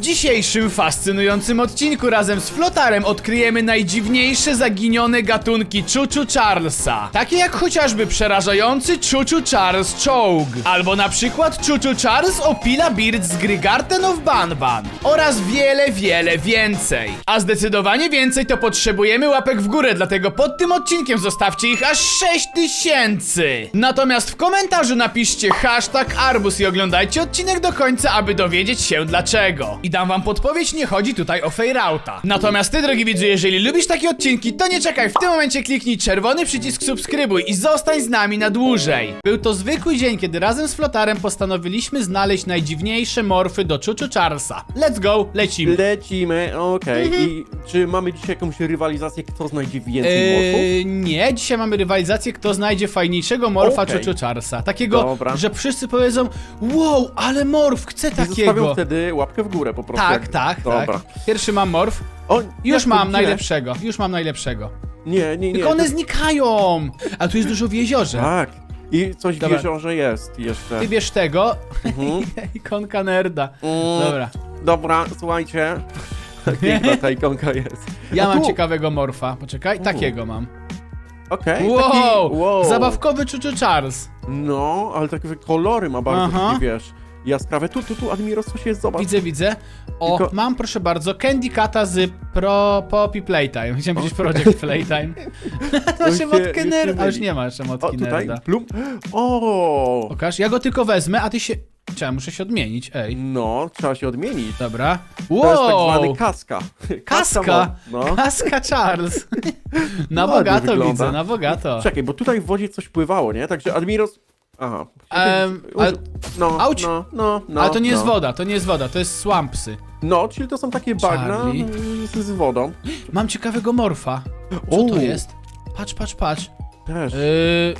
dzisiejszym fascynującym odcinku razem z Flotarem odkryjemy najdziwniejsze zaginione gatunki Chuchu Charlesa. Takie jak chociażby przerażający Chuchu Charles Chogue, albo na przykład Chuchu Charles Opila Beard z gry of Banban oraz wiele, wiele więcej. A zdecydowanie więcej to potrzebujemy łapek w górę, dlatego pod tym odcinkiem zostawcie ich aż 6000. Natomiast w komentarzu napiszcie hashtag Arbus i oglądajcie odcinek do końca, aby dowiedzieć się dlaczego. I dam wam podpowiedź, nie chodzi tutaj o Fairouta. Natomiast ty, drogi widzu, jeżeli lubisz takie odcinki, to nie czekaj, w tym momencie kliknij czerwony przycisk subskrybuj i zostań z nami na dłużej. Był to zwykły dzień, kiedy razem z Flotarem postanowiliśmy znaleźć najdziwniejsze morfy do Chuchu Charlesa. Let's go, lecimy. Lecimy, okej. Mhm. I czy mamy dzisiaj jakąś rywalizację, kto znajdzie więcej morfów? Eee, nie, dzisiaj mamy rywalizację, kto znajdzie fajniejszego morfa Okej. Chuchu Charlesa. Takiego, Dobra. że wszyscy powiedzą, wow, ale morf, chcę I Zostawiam takiego. wtedy łapkę w górę po prostu. Tak, jak- tak, Dobra. tak. Pierwszy mam morf. O, Już jak to mam gdzie? najlepszego, już mam najlepszego. Nie, nie, nie. Tylko one to- znikają! A tu jest dużo w jeziorze. Tak. I coś Dobra. w jeziorze jest jeszcze. Ty bierz tego. Mhm. Ikonka nerda. Mm, Dobra. Dobra, słuchajcie. Piękna ta ikonka jest. Ja A mam tu- ciekawego morfa. Poczekaj, takiego mam. Okej. Wow! taki- wow. Zabawkowy Chuchu Charles. No, ale takie kolory ma bardzo Aha. takie, wiesz, jaskrawe. Tu, tu, tu, Admiros, coś jest, zobacz. Widzę, widzę. O, Tylko- mam proszę bardzo Candy Cata z Pro Poppy Playtime. Chciałem powiedzieć Project Playtime. Już się- już się nerda. A już myli. nie masz O, emotki tutaj, nerda. plum. O! Pokaż, ja go tylko wezmę, a ty się... Czemu, muszę się odmienić, ej. No, trzeba się odmienić. Dobra. To jest tak zwany Wow! kaska. Kaska! No. Kaska Charles! Na Ładnie bogato wygląda. widzę, na bogato. Czekaj, bo tutaj w wodzie coś pływało, nie? Także Admiros... Aha. Em, ale- no, Auć. no, no, no. Ale to nie jest no. woda, to nie jest woda, to jest swampsy. No, czyli to są takie bagna Charlie. mm, z, z wodą. Mam ciekawego morfa. Co to jest? Patrz, patrz, patrz. Też. Yy...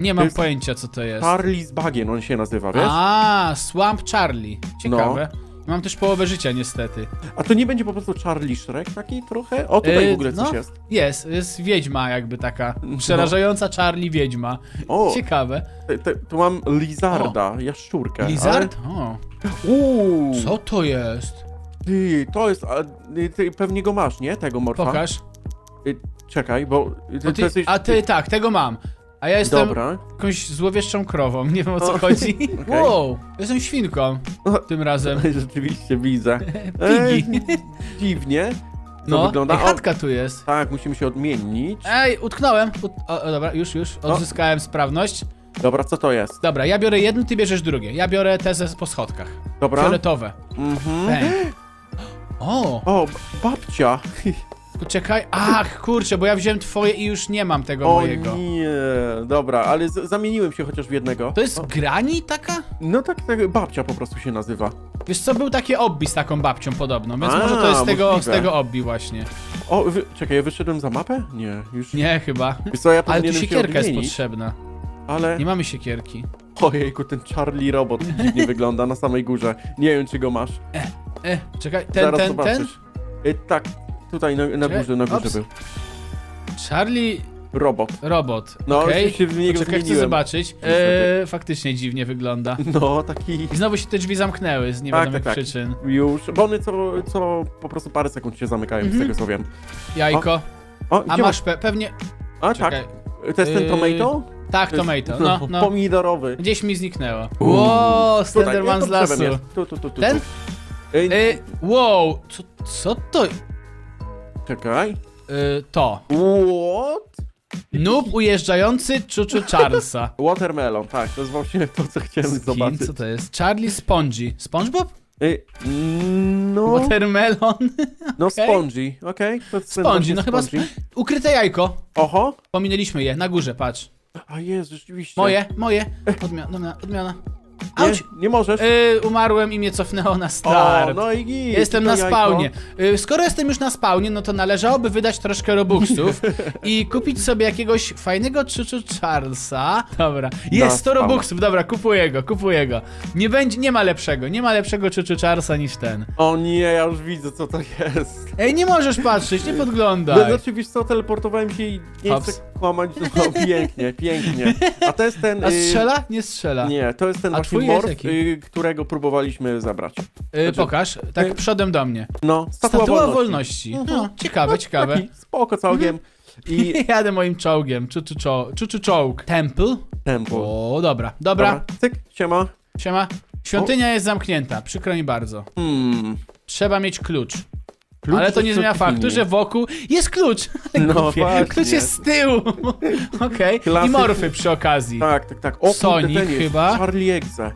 Nie mam jest pojęcia, co to jest. Charlie z bagien, on się nazywa, wiesz? A, Swamp Charlie. Ciekawe. No. Mam też połowę życia, niestety. A to nie będzie po prostu Charlie Shrek taki trochę? O, tutaj Yy, w ogóle coś no. jest. Jest, jest wiedźma jakby taka. Przerażająca Charlie wiedźma. O, Ciekawe. te, te, tu mam lizarda, jaszczurkę. Lizard? O, Ale... Uuu, co to jest? ty, to jest... A, ty, ty pewnie go masz, nie? Tego morfa? Pokaż. Y, czekaj, bo... Ty, a ty, tak, tego mam. A ja jestem Dobra. jakąś złowieszczą krową, nie wiem o co O, chodzi. okej. Wow, jestem świnką tym razem. Rzeczywiście widzę. Ej, dziwnie. To No, wygląda. O, chatka tu jest. tak, musimy się odmienić. Ej, utknąłem. Ut o, o, dobra, już, już. Odzyskałem sprawność. Dobra, co to jest? Dobra, ja biorę jedno, ty bierzesz drugie. Ja biorę te ze po schodkach. Dobra. Fioletowe. Mhm. Bang. O, O, b- babcia. Poczekaj. Ach, kurczę, bo ja wziąłem twoje i już nie mam tego O mojego. nie. Dobra, ale z- zamieniłem się chociaż w jednego. To jest grani taka? No tak, tak, babcia po prostu się nazywa. Wiesz co, był taki obbi z taką babcią podobno, więc A, może to jest z tego, z możliwe. tego obbi właśnie. O, wy, czekaj, ja wyszedłem za mapę? Nie, już. Nie, chyba. Wiesz co, ja Ale tu powinienem się siekierka jest odmienić, potrzebna. ale... Nie mamy siekierki. Ojejku, ten Charlie Robot dziwnie wygląda na samej górze. Nie wiem, czy go masz. E, czekaj, ten, Zaraz ten, ten? zobaczysz. Y, tak, tutaj na, na górze, na górze ops. był. Charlie Robot. Robot. No, okej. już się w niego Czekaj, chcę zmieniłem. zobaczyć. E, faktycznie dziwnie wygląda. No, taki... I znowu się te drzwi zamknęły z Tak, niewiadomych tak, tak. przyczyn. Już, bo one co, co po prostu parę sekund się zamykają, Mhm. z tego co wiem. Jajko. O, A gdzie masz pe pewnie... A, Czekaj. tak. To jest ten Yy, tomato? Tak, tomato. No, no. Pomidorowy. Gdzieś mi zniknęło. Wow, Tutaj, Slenderman nie, z lasu. Tu, tu, tu, tu, Ten? tu. Ej, E, wow, co, co to? Czekaj. to. What? Noob ujeżdżający Chuchu Charlesa. Watermelon, tak, to jest właśnie to, co chciałem Skin, zobaczyć. co to jest? Charlie Spongy. SpongeBob? Ej, no, Watermelon. no spongy, okej? To jest ten Spongy, właśnie no chyba spongy. Ukryte jajko. Oho. Pominęliśmy je, na górze, patrz. A jest, rzeczywiście. Moje, moje. Odmiana, odmiana. Odmiana. Nie, Auć! nie możesz. Yy, umarłem i mnie cofnęło na o, start. no i git, Jestem na jajko. spawnie. Yy, skoro jestem już na spawnie, no to należałoby wydać troszkę robuxów i kupić sobie jakiegoś fajnego Chuchu Charlesa. Dobra, jest 100 spawna. robuxów, dobra, kupuję go, kupuję go. Nie będzie, nie ma lepszego, nie ma lepszego Chuchu Charlesa niż ten. O nie, ja już widzę, co to jest. Ej, nie możesz patrzeć, nie No, podglądaj. znaczy, wiesz co, teleportowałem się i nie Hops. chcę kłamać, no pięknie, pięknie. A to jest ten... A y, strzela? Nie strzela. Nie, to jest ten A właśnie twój jest morf, jaki? y, którego próbowaliśmy zabrać. Y, Znaczy- pokaż, tak y, przodem do mnie. No, Statua, statua, wolności. Mhm. No, ciekawe, ciekawe. Taki spoko całkiem. I Jadę moim czołgiem. Czuczu czołg. Czuczu czołg. Temple? tempo. O, dobra, dobra. Cyk, siema. Siema. Świątynia jest zamknięta, przykro mi bardzo. Hmm. Trzeba mieć klucz. Klucz Ale to do nie zmienia faktu, że wokół jest klucz. No Głupie. właśnie. Klucz jest z tyłu. Okej. I morfy przy okazji. Tak, tak, tak. O, Sonic kurde, ten jest. chyba. Charlie Exe.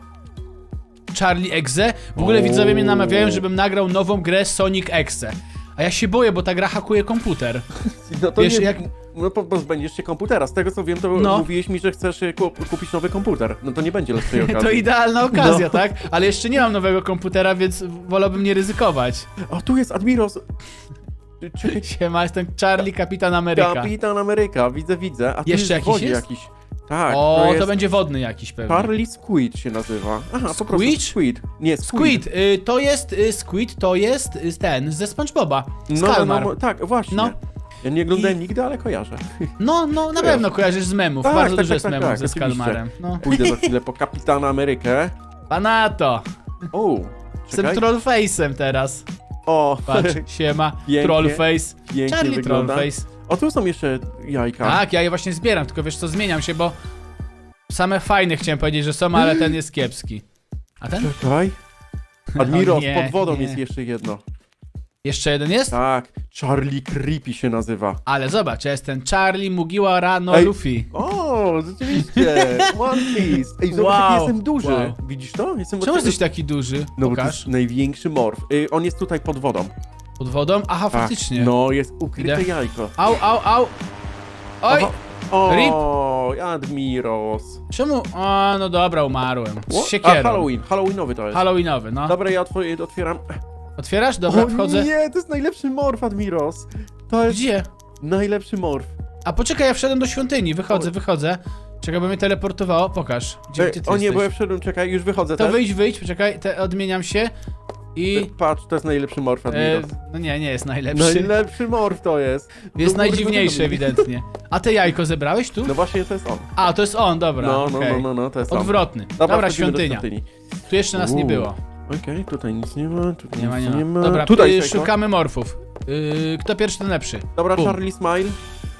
Charlie Exe. W ogóle widzowie mnie namawiają, żebym nagrał nową grę Sonic Exe. A ja się boję, bo ta gra hakuje komputer. No to Wiesz, nie, jak- No po- pozbędziesz się komputera. Z tego co wiem, to No. mówiłeś mi, że chcesz y, kup- kupić nowy komputer. No to nie będzie lepszej okazji. To idealna okazja, No. tak? Ale jeszcze nie mam nowego komputera, więc wolałbym nie ryzykować. O, tu jest Admiros. Siema, jestem Charlie, kapitan Ameryka. Kapitan Ameryka, widzę, widzę. A tu Jeszcze jest jakiś jest? jakiś. Tak, O, to jest będzie wodny jakiś pewnie. Charlie Squid się nazywa. Aha, po prostu Squid? Squid. Nie, Squid. Squid, y, to jest y, Squid, to jest y, ten ze SpongeBoba. Z No, no, Kalmar. no, tak, właśnie. No. Ja nie oglądałem I- nigdy, ale kojarzę. No, no, na pewno kojarzysz z memów. Tak, Bardzo tak, dużo tak, jest tak, memów tak, ze oczywiście. Skalmarem. No. Pójdę za chwilę po Kapitana Amerykę. Panato! O, Jestem czekaj. trollface'em teraz. O, Patrz, siema, Pięknie. trollface. pięknie Charlie wygląda. trollface. O, tu są jeszcze jajka. Tak, ja je właśnie zbieram, tylko wiesz co, zmieniam się, bo same fajne chciałem powiedzieć, że są, ale ten jest kiepski. A ten? Czekaj. Admiros, O nie, pod wodą nie. jest jeszcze jedno. Jeszcze jeden jest? Tak, Charlie Creepy się nazywa. Ale zobacz, ja jestem Charlie Mugiwara no Ej. Luffy. O, rzeczywiście, One Piece. Ej, zobacz, Wow, jaki jestem duży. wow. Widzisz to? Jestem Czemu jesteś taki duży? No bo to Pokaż. jest największy morf. Y, on jest tutaj pod wodą. Pod wodą? Aha, Tak. faktycznie. No, jest ukryte Idę. jajko. Au, au, au. Oj! Oho. O, Admiros. Czemu? O, no dobra, umarłem. O, Z siekierą. A, Halloween, Halloweenowy to jest. Halloweenowy, no. Dobra, ja otw- otwieram. Otwierasz? Dobra, o wchodzę. nie, to jest najlepszy morf, Admiros. To jest Gdzie? najlepszy morf. A poczekaj, ja wszedłem do świątyni. Wychodzę, wychodzę. Czekaj, bo mnie teleportowało. Pokaż. Gdzie, Ej, gdzie ty o nie, jesteś? bo ja wszedłem, czekaj, już wychodzę To też. wyjdź, wyjdź, poczekaj, te, odmieniam się. I... Patrz, to jest najlepszy morf, E, Admiros. no nie, nie jest najlepszy. Najlepszy morf to jest. Jest najdziwniejszy ewidentnie. A te jajko zebrałeś tu? No właśnie, to jest on. A, to jest on, dobra. No, no, okej. no, no, no, to jest on. Odwrotny. Dobra, Dobra, wchodzimy do świątynia. świątyni. Tu jeszcze nas nie Uuu. było. Okej, tutaj nic nie ma, tutaj Nie ma, nic nie ma. Dobra, Tutaj y, jajko. szukamy morfów. Y, kto pierwszy, ten lepszy. Dobra, Bum. Charlie Smile.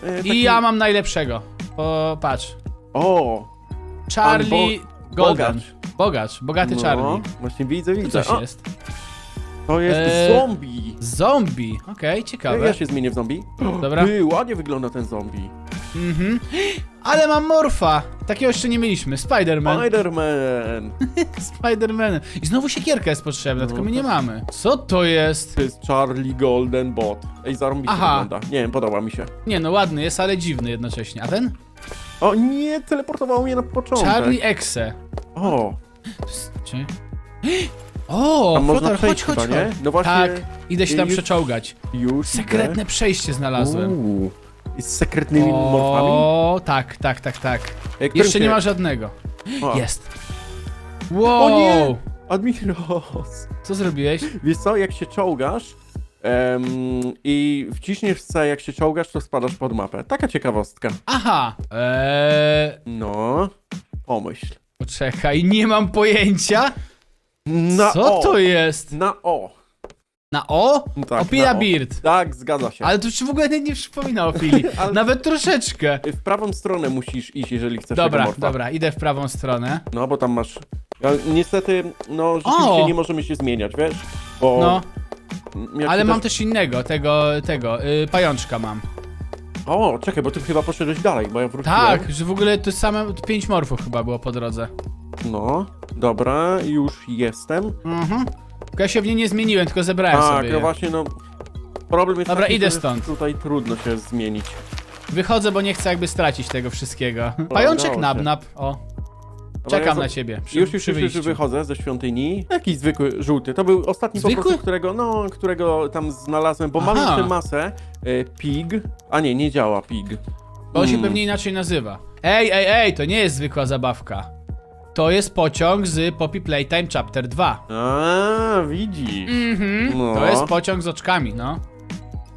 E, taki- I ja mam najlepszego. O, patrz. O! Charlie Golden. bogacz. Bogacz, bogaty No, Charlie. Właśnie widzę, Tu widzę. coś O, jest. To jest Eee, zombie. Zombie. Okej, ciekawe. Ja się zmienię w zombie. Dobra. Ty, ładnie wygląda ten zombie. Mhm. Ale mam morfa. Takiego jeszcze nie mieliśmy. Spider-Man. Spider-Man. Spider-Man. I znowu siekierka jest potrzebna, No tylko my nie mamy. Co to jest? To jest Charlie Golden Bot. Ej, zarąbiście Aha. wygląda. Nie wiem, podoba mi się. Nie no, ładny jest, ale dziwny jednocześnie. A ten? O nie, teleportowało mnie na początek. Charlie Exe. O, Czy... O, tam można Flotar, przejść chodź, chodź, chyba, chodź. nie? No właśnie. Tak, idę się tam już- przeczołgać. Już Sekretne przejście idę. znalazłem. Uuu. I z sekretnymi morfami? O, tak, tak, tak, tak. Którym Jeszcze nie ma żadnego. O, Jest. Wow! Nie! Admiros. Co zrobiłeś? Wiesz co, jak się czołgasz em, i wciśniesz C, jak się czołgasz, to spadasz pod mapę. Taka ciekawostka. Aha! Eee, No, pomyśl. poczekaj, nie mam pojęcia. Na Co o. to jest? Na O. Na O? Tak, Opila na O. Beard. Tak, zgadza się. Ale to ci w ogóle nie, nie przypomina Opili. Ale- Nawet troszeczkę. W prawą stronę musisz iść, jeżeli chcesz Dobra, morfa. dobra, idę w prawą stronę. No, bo tam masz... Ja, niestety, no, rzeczywiście O! nie możemy się zmieniać, wiesz? Bo... No, jak ale mam też innego, tego, tego, y, pajączka mam. O, czekaj, bo ty chyba poszedłeś dalej, bo ja wróciłem. Tak, że w ogóle to same pięć morfów chyba było po drodze. No, dobra, już jestem. Mhm. Tylko ja się w nie nie zmieniłem, tylko zebrałem tak, sobie no je. właśnie, no... Problem jest Dobra, taki, idę że stąd. Tutaj trudno się zmienić. Wychodzę, bo nie chcę jakby stracić tego wszystkiego. Pajączek udało nab się. nab. O, Dobra, czekam ja na ciebie. Przy, już, już, przy już, już wyjściu. wychodzę ze świątyni. Jakiś zwykły, żółty. To był ostatni po Zwykły? prostu, którego, no, którego tam znalazłem, bo mam Aha. jeszcze masę. E, pig. A nie, nie działa pig. To się Mm. pewnie inaczej nazywa. Ej, ej, ej, to nie jest zwykła zabawka. To jest pociąg z Poppy Playtime Chapter 2. A, widzisz. Mhm. No. To jest pociąg z oczkami, no.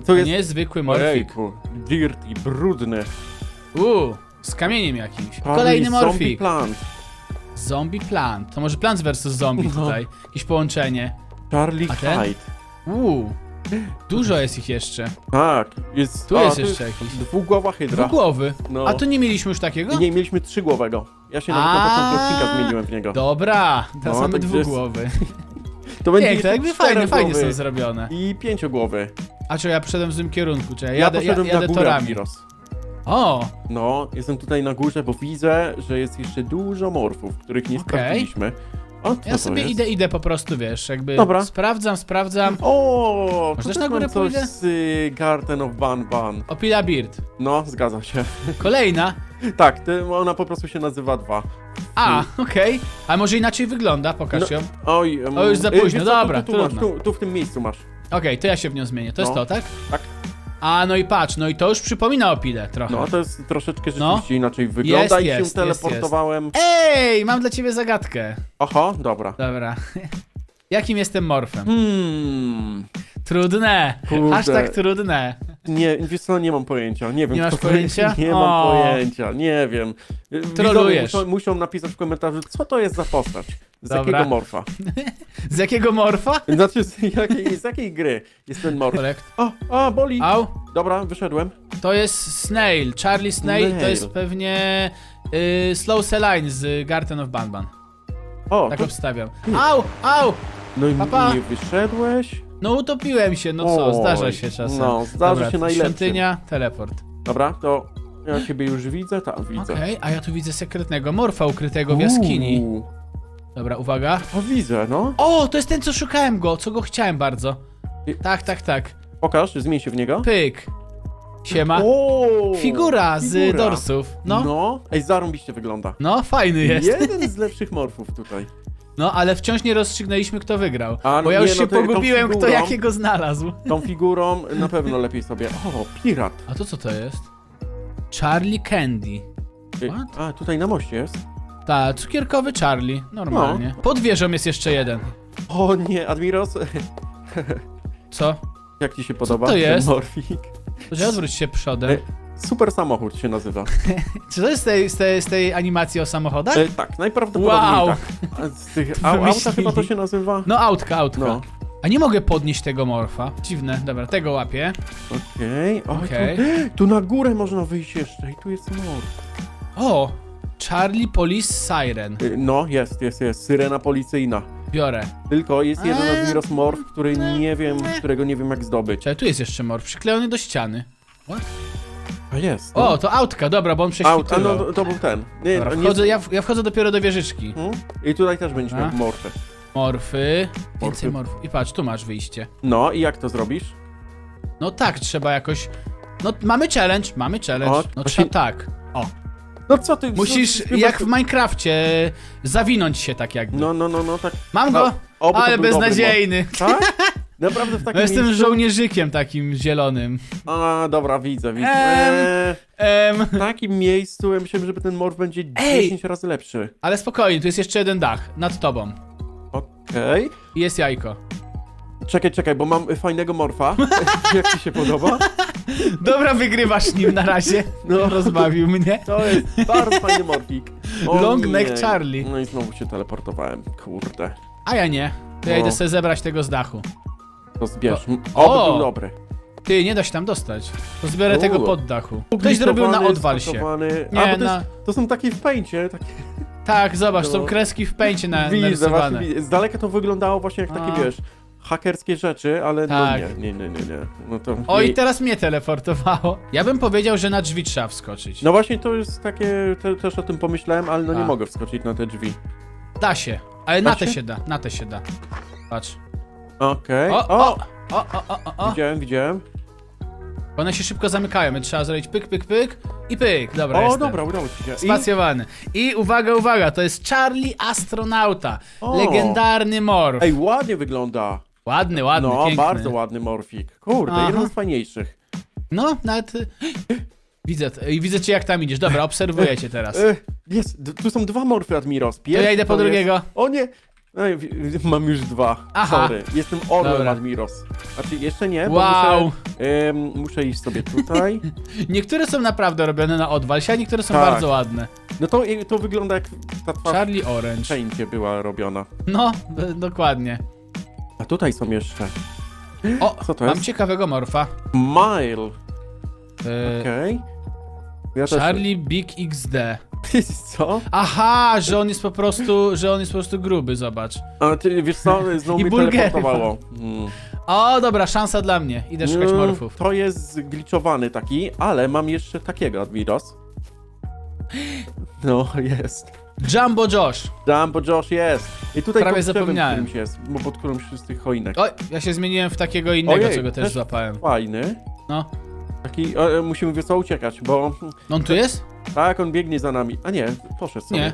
To jest... nie jest zwykły morfik. Ojejku, dirty, brudny. Uuu, z kamieniem jakimś. Charlie Kolejny Zombie morfik. Plant. Zombie plant. To może Plants vs Zombie No. tutaj. Jakieś połączenie. Charlie A ten? Hyde. Uuu. Dużo jest ich jeszcze. Tak, jest... Tu jest jeszcze jakiś. Dwugłowa hydra. Dwugłowy. No. A tu nie mieliśmy już takiego? I nie, mieliśmy trzygłowego. Ja się nawet na początku odcinka zmieniłem w niego. Dobra, teraz No, mamy tak dwugłowy. To będzie Nie, to jakby fajnie, fajnie są czterogłowy zrobione. I pięciogłowy. A czy ja poszedłem w złym kierunku? Czy ja Ja jadę, ja, poszedłem jadę na górę, torami. Admiros. O, No, jestem tutaj na górze, bo widzę, że jest jeszcze dużo morfów, których nie Okej. sprawdziliśmy. O, co ja to sobie jest? idę, idę po prostu, wiesz, jakby Dobra. sprawdzam, sprawdzam. O, Może tu też też na górę mam coś pójdę? z y, Garden of Ban Ban. Opila Beard. No, zgadza się. Kolejna. Tak, ty, ona po prostu się nazywa dwa. A, okej. A może inaczej wygląda, pokaż No. ją. Oj, em, O, już za y, późno, wiesz co, dobra, tu, tu, tu, masz, trudno. tu, tu w tym miejscu masz. Okej, to ja się w nią zmienię. To jest No. to, tak? Tak. A, no i patrz, no i to już przypomina Opilę trochę. No, to jest troszeczkę No. rzeczywiście inaczej wygląda Jest, i się jest, jest, teleportowałem. Ej, mam dla ciebie zagadkę. Oho, dobra. Dobra. Jakim jestem morfem? Hmm. Trudne. Kurde. Aż tak trudne. Nie, wiesz co, nie mam pojęcia. Nie wiem, Nie kto masz to pojęcia? Nie mam O. pojęcia, nie wiem. Widzowie Trolujesz. Muszą, muszą napisać w komentarzu, co to jest za postać. Z Dobra. jakiego morfa? Z jakiego morfa? Znaczy, z jakiej, z jakiej gry jest ten morf? Korekt. O, a, boli. Au. Dobra, wyszedłem. To jest Snail. Charlie Snail to Snail. jest pewnie y, Slow Saline z Garden of Banban. O, Tak obstawiam. Au, au! no i Papa. nie wyszedłeś. No utopiłem się, no co, Oj, zdarza się czasem. no, zdarza Dobra, się najlepszym. Świątynia, teleport. Dobra, to ja ciebie już widzę, tam widzę. Okej, a ja tu widzę sekretnego morfa ukrytego w jaskini. Uuu, Dobra, uwaga. O, widzę, no. O, to jest ten, co szukałem go, co go chciałem bardzo. I- Tak, tak, tak. Pokaż, zmień się w niego. Pyk. Siema. O, Figura z figura. dorsów. No, no, No, ej, zarąbiście wygląda. fajny jest. Jeden z lepszych morfów tutaj. No, ale wciąż nie rozstrzygnęliśmy, kto wygrał. A, bo ja nie, już no się tą pogubiłem, kto figurą- jakiego znalazł. Tą figurą na pewno lepiej sobie. O, pirat. A to co to jest? Charlie Candy. Ej, What? A, tutaj na moście jest. Ta, cukierkowy Charlie. Normalnie. No. Pod wieżą jest jeszcze jeden. O nie, Admiros, Co? jak ci się podoba to ten jest? morfik? Że odwróć się przodem. Ej, Super samochód się nazywa. Czy to jest z tej, z tej, z tej animacji o samochodach? E, tak, najprawdopodobniej Wow. tak. A z tych au, auta Wymyślili. chyba to się nazywa? No, autka, autka. No. A nie mogę podnieść tego morfa. Dziwne. Dobra, tego łapię. Okej, okay. Okej. tu, tu na górę można wyjść jeszcze i tu jest morf. O! Charlie Police Siren. Y, No, jest, jest, jest, syrena policyjna. Biorę. Tylko jest jeden Eee, Admiros morf, który nie wiem, którego nie wiem jak zdobyć. Czekaj, tu jest jeszcze morf, przyklejony do ściany. A jest. O, to autka, dobra, bo on Aut, a prześwitywał. no to, to był ten. Nie, Dobra, nie wchodzę, ja, w- ja wchodzę dopiero do wieżyczki. Hmm? I tutaj też będziesz A. miał morfy. Morfy. Więcej Morfy. morfów. I patrz, tu masz wyjście. No i jak to zrobisz? No tak, trzeba jakoś... No, mamy challenge, mamy challenge. O, No właśnie- trzeba tak. O, No co ty? musisz no, jak w Minecrafcie zawinąć się tak jakby. No, no, no, no, tak. Mam no, go, oby to ale był dobry beznadziejny. Tak? Naprawdę w takim No jestem miejscu? żołnierzykiem takim zielonym. A, dobra, widzę, widzę. Em. Eee, Em, w takim miejscu ja myślałem, że ten morf będzie Ej! 10 razy lepszy. ale spokojnie, tu jest jeszcze jeden dach nad tobą. Okej. I jest jajko. Czekaj, czekaj, bo mam fajnego morfa. jak ci się podoba? Dobra, wygrywasz nim na razie. No. Rozbawił mnie. To jest bardzo fajny morfik. Long neck Charlie. No i znowu się teleportowałem. Kurde. A ja nie. To ja No. idę sobie zebrać tego z dachu. To zbierz. O! O, był dobry. Ty, nie da się tam dostać. To zbiorę tego pod dachu. Ktoś zrobił na odwal się. Nie, A, bo to, na- jest, to są takie w pęcie. Takie... Tak, zobacz, No. są kreski w pęcie na, Widzę, narysowane. właśnie, widzę. z daleka to wyglądało właśnie jak takie, A. wiesz, hakerskie rzeczy, ale Tak. no nie, nie, nie, nie, nie. No to O, nie. i teraz mnie teleportowało. Ja bym powiedział, że na drzwi trzeba wskoczyć. No właśnie to jest takie, te, też o tym pomyślałem, ale no nie A. mogę wskoczyć na te drzwi. Da się, ale na te się? się da, na te się da. Patrz. Okej. O, o, o, o, o, o, o. Widziałem, widziałem. One się szybko zamykają, więc trzeba zrobić pyk, pyk, pyk i pyk. Dobra, o, jestem. dobra, udało ci się. I... Spacjowany. I uwaga, uwaga, to jest Charlie Astronauta. O. Legendarny morf. Ej, ładnie wygląda. Ładny, ładny, no, piękny. bardzo ładny morfik. Kurde, Aha. jeden z fajniejszych. No, nawet... Widzę, t- i widzę cię jak tam idziesz. Dobra, obserwuję cię teraz. E, jest, d- tu są dwa morfy Admiros. To ja idę po to jest- drugiego. O nie! Wi- wi- mam już dwa. Aha. Sorry. Jestem Orłem Dobra. Admiros. Znaczy, jeszcze nie, bo Wow. muszę, em, muszę iść sobie tutaj. Niektóre są naprawdę robione na odwal, a niektóre są Tak. bardzo ładne. No to, to wygląda jak ta twarz Charlie Orange. wszędzie była robiona. No, d- dokładnie. A tutaj są jeszcze. O, Co to mam jest? ciekawego morfa. Mile. E, Okej. Ja też- Charlie Big XD. Co? Aha, że on jest po prostu, że on jest po prostu gruby, zobacz. A ty wiesz co, znowu I mnie Bulgaria. teleportowało. Mm. O, dobra, szansa dla mnie. Idę szukać No, morfów. To jest zgliczowany taki, ale mam jeszcze takiego Admiros. No, jest. Jumbo Josh. Jumbo Josh jest. I tutaj Prawie pod drzewem zapomniałem. którymś jest, bo pod którymś z tych choinek. Oj, ja się zmieniłem w takiego innego, Ojej, czego też też- złapałem. Fajny. No. Taki, e, musimy wiesz co, uciekać, bo No on tu jest? tak, on biegnie za nami. A nie, poszedł sobie. Nie.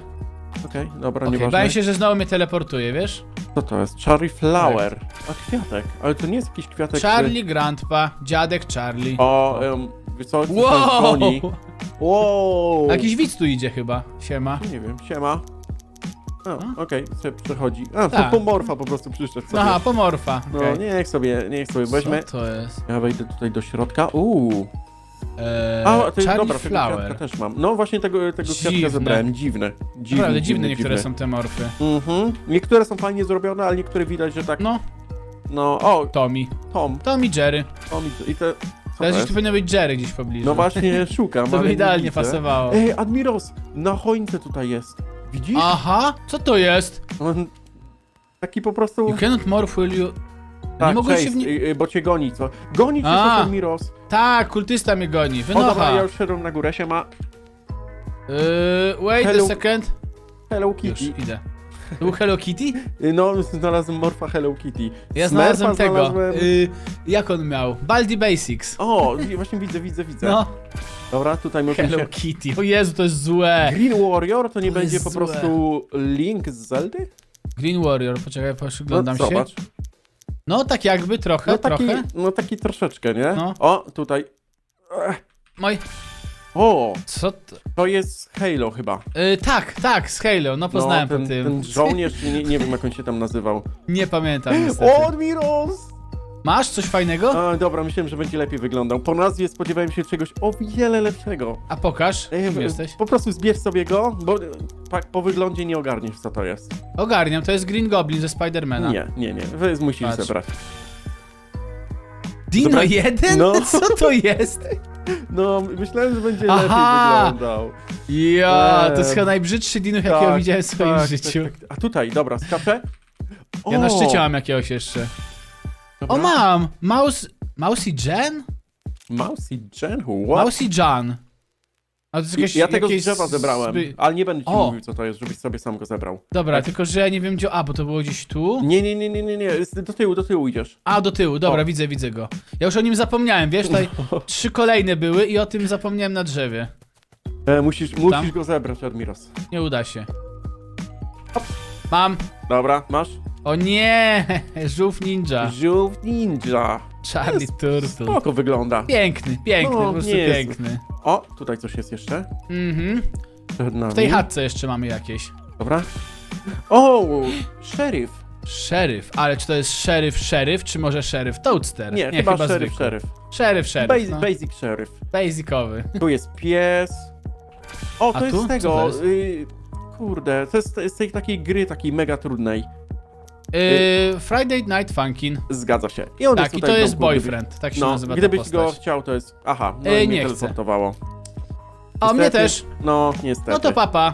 Okej, dobra, Okej, nieważne. bałem się, że znowu mnie teleportuje, wiesz? Co to jest? Cherry Flower. A kwiatek. Ale to nie jest jakiś kwiatek. Charlie Grandpa, dziadek Charlie. O, um, wiesz co, coś tam Wow! Wow! Jakiś widz tu idzie chyba, siema. Nie wiem, siema. Okej, sobie przechodzi. A, Tak. pomorfa po prostu przyszedł sobie. Aha, pomorfa. No, okej. niech sobie, niech sobie weźmie. Co to jest? Ja wejdę tutaj do środka. Uuu. Eee, A, to, Charlie dobra, tego kwiatka Flower. też mam. No właśnie tego, tego kwiatka Dziwne. zebrałem. Dziwne. Dziwne, Naprawdę dziwne niektóre są te morfy. Mhm. Niektóre są fajnie zrobione, ale niektóre widać, że tak. No, No, o, Tommy. Tom, Tommy Jerry. Tom i, i te. Co to Teraz jest? tu powinno być Jerry gdzieś w pobliżu. No właśnie, szukam. To by nie idealnie widzę. pasowało. Ej, Admiros, na choince tutaj jest. Widzisz? Aha, co to jest? On taki po prostu. You cannot morph will you... Tak, nie mogłem cześć, się w nie... y, y, bo cię goni, co? Goni cię A. coś Admiros. Tak, kultysta mnie goni. O dobra, Wynocha. ja już szedłem na górę, się ma. Yy, wait Hello. a second. Hello Już, Kitty. idę. To był Hello Kitty? Y, No, znalazłem morfa Hello Kitty. Ja Smurfa znalazłem tego. znalazłem- Yy, jak on miał? Baldi Basics. O, właśnie widzę, widzę, widzę. No, Dobra, tutaj możemy Hello się... Kitty. O Jezu, to jest złe. Green Warrior to nie To będzie jest po złe. prostu Link z Zeldy? Green Warrior, poczekaj, przyglądam no, się. zobacz. No, tak jakby, trochę, No taki, trochę. no taki troszeczkę, nie? No. O, tutaj. Ech. Moj... O, Co to? to jest Halo chyba. Yy, tak, tak, z Halo, no poznałem no, ten, po tym. ten żołnierz, nie, nie wiem jak on się tam nazywał. Nie pamiętam niestety. O, Admiros! Masz coś fajnego? A, dobra, myślałem, że będzie lepiej wyglądał. Po nazwie spodziewałem się czegoś o wiele lepszego. A pokaż, Ej, kim jesteś? Po prostu zbierz sobie go, bo e, tak po wyglądzie nie ogarniesz co to jest. Ogarniam, to jest Green Goblin ze Spidermana. Nie, nie, nie. Wy musisz Patrz. zebrać. Dino Dobra. 1? No. Co to jest? No, myślałem, że będzie Aha! lepiej wyglądał. Ja, to jest Eee, chyba najbrzydszy Dino, jakiego widziałem w swoim tak, życiu. Tak, tak. A tutaj, dobra, skaczę. Ja na szczycie mam jakiegoś jeszcze. dobra. O, mam! Mouse... Mousy Jen? Mousy Jen? What? Mousy Jan. A to jest ja tego z jakieś drzewa zebrałem, zby- ale nie będę ci O! mówił co to jest, żebyś sobie sam go zebrał. Dobra, tylko że ja nie wiem gdzie... A, bo to było gdzieś tu? Nie, nie, nie, nie, nie, nie. jest- do tyłu, do tyłu idziesz. A, do tyłu, dobra, O. widzę, widzę go. Ja już o nim zapomniałem, wiesz, tutaj trzy kolejne były i o tym zapomniałem na drzewie. E, musisz, musisz go zebrać, Admiros. Nie uda się. Mam. Dobra, masz? O nie! Żółw ninja. Żółw ninja. Charlie Turtle. Spoko wygląda. Piękny, piękny, No, po prostu nie jest- piękny. O, tutaj coś jest jeszcze. Mhm. Przed nami. W tej chatce jeszcze mamy jakieś. Dobra. O, szeryf. Szeryf, ale czy to jest szeryf, szeryf, czy może szeryf toadster? Nie, chyba, szeryf, zwykły. szeryf. Szeryf, szeryf, Basic, no. basic szeryf. Basicowy. Tu jest pies. O, to A jest tu? z Co tego. to jest? Y, kurde, to jest z tej takiej gry, takiej mega trudnej. Yy, Friday Night Funkin. Zgadza się. I on Tak, jest i tutaj to jest boyfriend, tak się No, nazywa gdybyś postać. go chciał, to jest. Aha, no mnie nie chcę. teleportowało. O, mnie Niestety- też. No, niestety. No to papa.